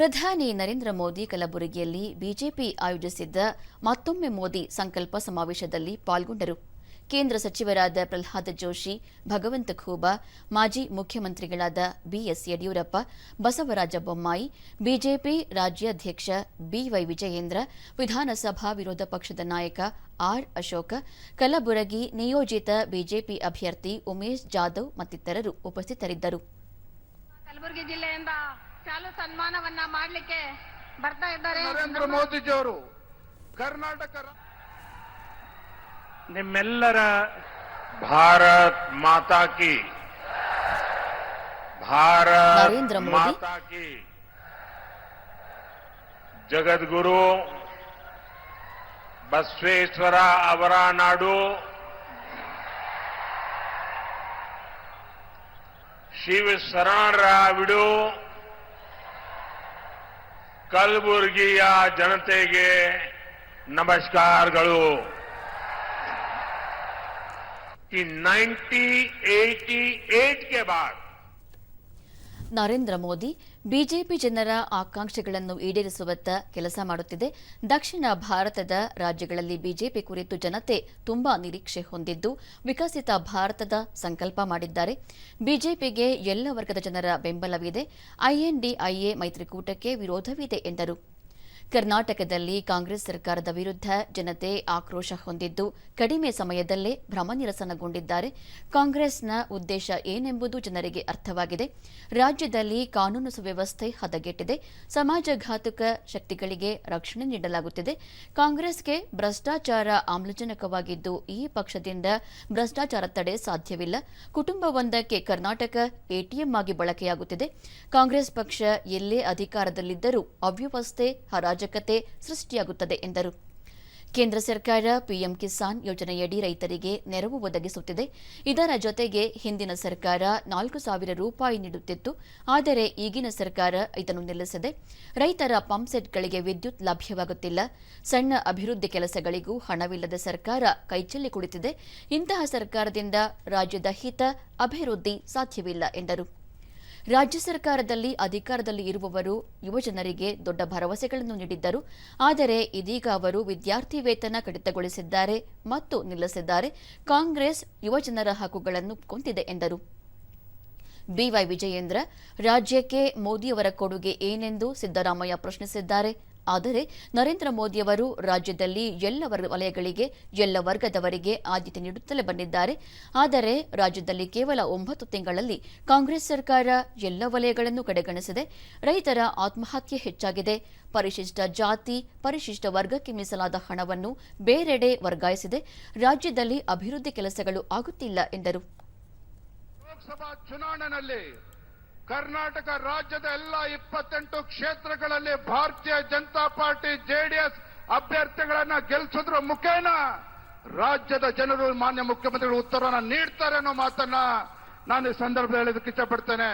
ಪ್ರಧಾನಿ ನರೇಂದ್ರ ಮೋದಿ ಕಲಬುರಗಿಯಲ್ಲಿ ಬಿಜೆಪಿ ಆಯೋಜಿಸಿದ್ದ ಮತ್ತೊಮ್ಮೆ ಮೋದಿ ಸಂಕಲ್ಪ ಸಮಾವೇಶದಲ್ಲಿ ಪಾಲ್ಗೊಂಡರು. ಕೇಂದ್ರ ಸಚಿವರಾದ ಪ್ರಹ್ಲಾದ್ ಜೋಶಿ, ಭಗವಂತ ಖೂಬಾ, ಮಾಜಿ ಮುಖ್ಯಮಂತ್ರಿಗಳಾದ ಬಿಎಸ್ ಯಡಿಯೂರಪ್ಪ, ಬಸವರಾಜ ಬೊಮ್ಮಾಯಿ, ಬಿಜೆಪಿ ರಾಜ್ಯಾಧ್ಯಕ್ಷ ಬಿವೈ ವಿಜಯೇಂದ್ರ, ವಿಧಾನಸಭಾ ವಿರೋಧ ಪಕ್ಷದ ನಾಯಕ ಆರ್ ಅಶೋಕ, ಕಲಬುರಗಿ ನಿಯೋಜಿತ ಬಿಜೆಪಿ ಅಭ್ಯರ್ಥಿ ಉಮೇಶ್ ಜಾಧವ್ ಮತ್ತಿತರರು ಉಪಸ್ಥಿತರಿದ್ದರು. ಚಾಲು ಸನ್ಮಾನವನ್ನ ಮಾಡಲಿಕ್ಕೆ ಬರ್ತಾ ಇದ್ದಾರೆ ನರೇಂದ್ರ ಮೋದಿಜಿಯವರು. ಕರ್ನಾಟಕ ನಿಮ್ಮೆಲ್ಲರ ಭಾರತ್ ಮಾತಾಕಿ ಭಾರತ ಭಾರತ್ ಮಾತಾ ಕಿ. ಜಗದ್ಗುರು ಬಸವೇಶ್ವರ ಅವರ ನಾಡು. ಶಿವ ಶರಣರ ಬಿಡು. ಕಲಬುರಗಿಯ ಜನತೆಗೆ ನಮಸ್ಕಾರಗಳು कि 1988 के बाद ನರೇಂದ್ರ ಮೋದಿ ಬಿಜೆಪಿ ಜನರ ಆಕಾಂಕ್ಷೆಗಳನ್ನು ಈಡೇರಿಸುವತ್ತ ಕೆಲಸ ಮಾಡುತ್ತಿದೆ. ದಕ್ಷಿಣ ಭಾರತದ ರಾಜ್ಯಗಳಲ್ಲಿ ಬಿಜೆಪಿ ಕುರಿತು ಜನತೆ ತುಂಬಾ ನಿರೀಕ್ಷೆ ಹೊಂದಿದ್ದು ವಿಕಸಿತ ಭಾರತದ ಸಂಕಲ್ಪ ಮಾಡಿದ್ದಾರೆ. ಬಿಜೆಪಿಗೆ ಎಲ್ಲ ವರ್ಗದ ಜನರ ಬೆಂಬಲವಿದೆ. ಐಎನ್ಡಿಐಎ ಮೈತ್ರಿಕೂಟಕ್ಕೆ ವಿರೋಧವಿದೆ ಎಂದರು. ಕರ್ನಾಟಕದಲ್ಲಿ ಕಾಂಗ್ರೆಸ್ ಸರ್ಕಾರದ ವಿರುದ್ಧ ಜನತೆ ಆಕ್ರೋಶ ಹೊಂದಿದ್ದು, ಕಡಿಮೆ ಸಮಯದಲ್ಲೇ ಭ್ರಮನಿರಸನಗೊಂಡಿದ್ದಾರೆ ಕಾಂಗ್ರೆಸ್ನ ಉದ್ದೇಶ ಏನೆಂಬುದು ಜನರಿಗೆ ಅರ್ಥವಾಗಿದೆ. ರಾಜ್ಯದಲ್ಲಿ ಕಾನೂನು ಸುವ್ಯವಸ್ಥೆ ಹದಗೆಟ್ಟಿದೆ. ಸಮಾಜಘಾತುಕ ಶಕ್ತಿಗಳಿಗೆ ರಕ್ಷಣೆ ನೀಡಲಾಗುತ್ತಿದೆ. ಕಾಂಗ್ರೆಸ್ಗೆ ಭ್ರಷ್ಟಾಚಾರ ಆಮ್ಲಜನಕವಾಗಿದ್ದು, ಈ ಪಕ್ಷದಿಂದ ಭ್ರಷ್ಟಾಚಾರ ತಡೆ ಸಾಧ್ಯವಿಲ್ಲ. ಕುಟುಂಬವೊಂದಕ್ಕೆ ಕರ್ನಾಟಕ ಎಟಿಎಂ ಆಗಿ ಬಳಕೆಯಾಗುತ್ತಿದೆ. ಕಾಂಗ್ರೆಸ್ ಪಕ್ಷ ಎಲ್ಲೇ ಅಧಿಕಾರದಲ್ಲಿದ್ದರೂ ಅವ್ಯವಸ್ಥೆ ಅರಾಜಕತೆ ಸೃಷ್ಟಿಯಾಗುತ್ತದೆ ಎಂದರು. ಕೇಂದ್ರ ಸರ್ಕಾರ ಪಿಎಂ ಕಿಸಾನ್ ಯೋಜನೆಯಡಿ ರೈತರಿಗೆ ನೆರವು ಒದಗಿಸುತ್ತಿದೆ. ಇದರ ಜೊತೆಗೆ ಹಿಂದಿನ ಸರ್ಕಾರ ನಾಲ್ಕು ಸಾವಿರ ರೂಪಾಯಿ ನೀಡುತ್ತಿತ್ತು. ಆದರೆ ಈಗಿನ ಸರ್ಕಾರ ಇದನ್ನು ನಿಲ್ಲಿಸಿದೆ. ರೈತರ ಪಂಪ್ಸೆಟ್ಗಳಿಗೆ ವಿದ್ಯುತ್ ಲಭ್ಯವಾಗುತ್ತಿಲ್ಲ. ಸಣ್ಣ ಅಭಿವೃದ್ಧಿ ಕೆಲಸಗಳಿಗೂ ಹಣವಿಲ್ಲದ ಸರ್ಕಾರ ಕೈಚೆಲ್ಲಿ ಕುಳಿತಿದೆ. ಇಂತಹ ಸರ್ಕಾರದಿಂದ ರಾಜ್ಯದ ಹಿತ, ಅಭಿವೃದ್ಧಿ ಸಾಧ್ಯವಿಲ್ಲ ಎಂದರು. ರಾಜ್ಯ ಸರ್ಕಾರದಲ್ಲಿ ಅಧಿಕಾರದಲ್ಲಿ ಇರುವವರು ಯುವಜನರಿಗೆ ದೊಡ್ಡ ಭರವಸೆಗಳನ್ನು ನೀಡಿದ್ದರು. ಆದರೆ ಇದೀಗ ಅವರು ವಿದ್ಯಾರ್ಥಿ ವೇತನ ಕಡಿತಗೊಳಿಸಿದ್ದಾರೆ ಮತ್ತು ನಿಲ್ಲಿಸಿದ್ದಾರೆ. ಕಾಂಗ್ರೆಸ್ ಯುವಜನರ ಹಕ್ಕುಗಳನ್ನು ಕೊಂದಿದೆ ಎಂದರು. ಬಿವೈ ವಿಜಯೇಂದ್ರ, ರಾಜ್ಯಕ್ಕೆ ಮೋದಿಯವರ ಕೊಡುಗೆ ಏನೆಂದು ಸಿದ್ದರಾಮಯ್ಯ ಪ್ರಶ್ನಿಸಿದ್ದಾರೆ. ಆದರೆ ನರೇಂದ್ರ ಮೋದಿಯವರು ರಾಜ್ಯದಲ್ಲಿ ಎಲ್ಲ ವಲಯಗಳಿಗೆ, ಎಲ್ಲ ವರ್ಗದವರಿಗೆ ಆದ್ಯತೆ ನೀಡುತ್ತಲೇ ಬಂದಿದ್ದಾರೆ. ಆದರೆ ರಾಜ್ಯದಲ್ಲಿ ಕೇವಲ ಒಂಬತ್ತು ತಿಂಗಳಲ್ಲಿ ಕಾಂಗ್ರೆಸ್ ಸರ್ಕಾರ ಎಲ್ಲ ವಲಯಗಳನ್ನು ಕಡೆಗಣಿಸಿದೆ. ರೈತರ ಆತ್ಮಹತ್ಯೆ ಹೆಚ್ಚಾಗಿದೆ. ಪರಿಶಿಷ್ಟ ಜಾತಿ, ಪರಿಶಿಷ್ಟ ವರ್ಗಕ್ಕೆ ಮೀಸಲಾದ ಹಣವನ್ನು ಬೇರೆಡೆ ವರ್ಗಾಯಿಸಿದೆ. ರಾಜ್ಯದಲ್ಲಿ ಅಭಿವೃದ್ಧಿ ಕೆಲಸಗಳು ಆಗುತ್ತಿಲ್ಲ ಎಂದರು. ಕರ್ನಾಟಕ ರಾಜ್ಯದ ಎಲ್ಲ ಇಪ್ಪತ್ತೆಂಟು ಕ್ಷೇತ್ರಗಳಲ್ಲಿ ಭಾರತೀಯ ಜನತಾ ಪಾರ್ಟಿ ಜೆಡಿಎಸ್ ಅಭ್ಯರ್ಥಿಗಳನ್ನ ಗೆಲ್ಲಿಸೋದ್ರ ಮುಖೇನ? ರಾಜ್ಯದ ಜನರು ಮಾನ್ಯ ಮುಖ್ಯಮಂತ್ರಿಗಳು ಉತ್ತರವನ್ನು ನೀಡ್ತಾರೆ ಅನ್ನೋ ಮಾತನ್ನ ನಾನು ಈ ಸಂದರ್ಭದಲ್ಲಿ ಹೇಳೋದಕ್ಕೆ ಇಷ್ಟಪಡ್ತೇನೆ.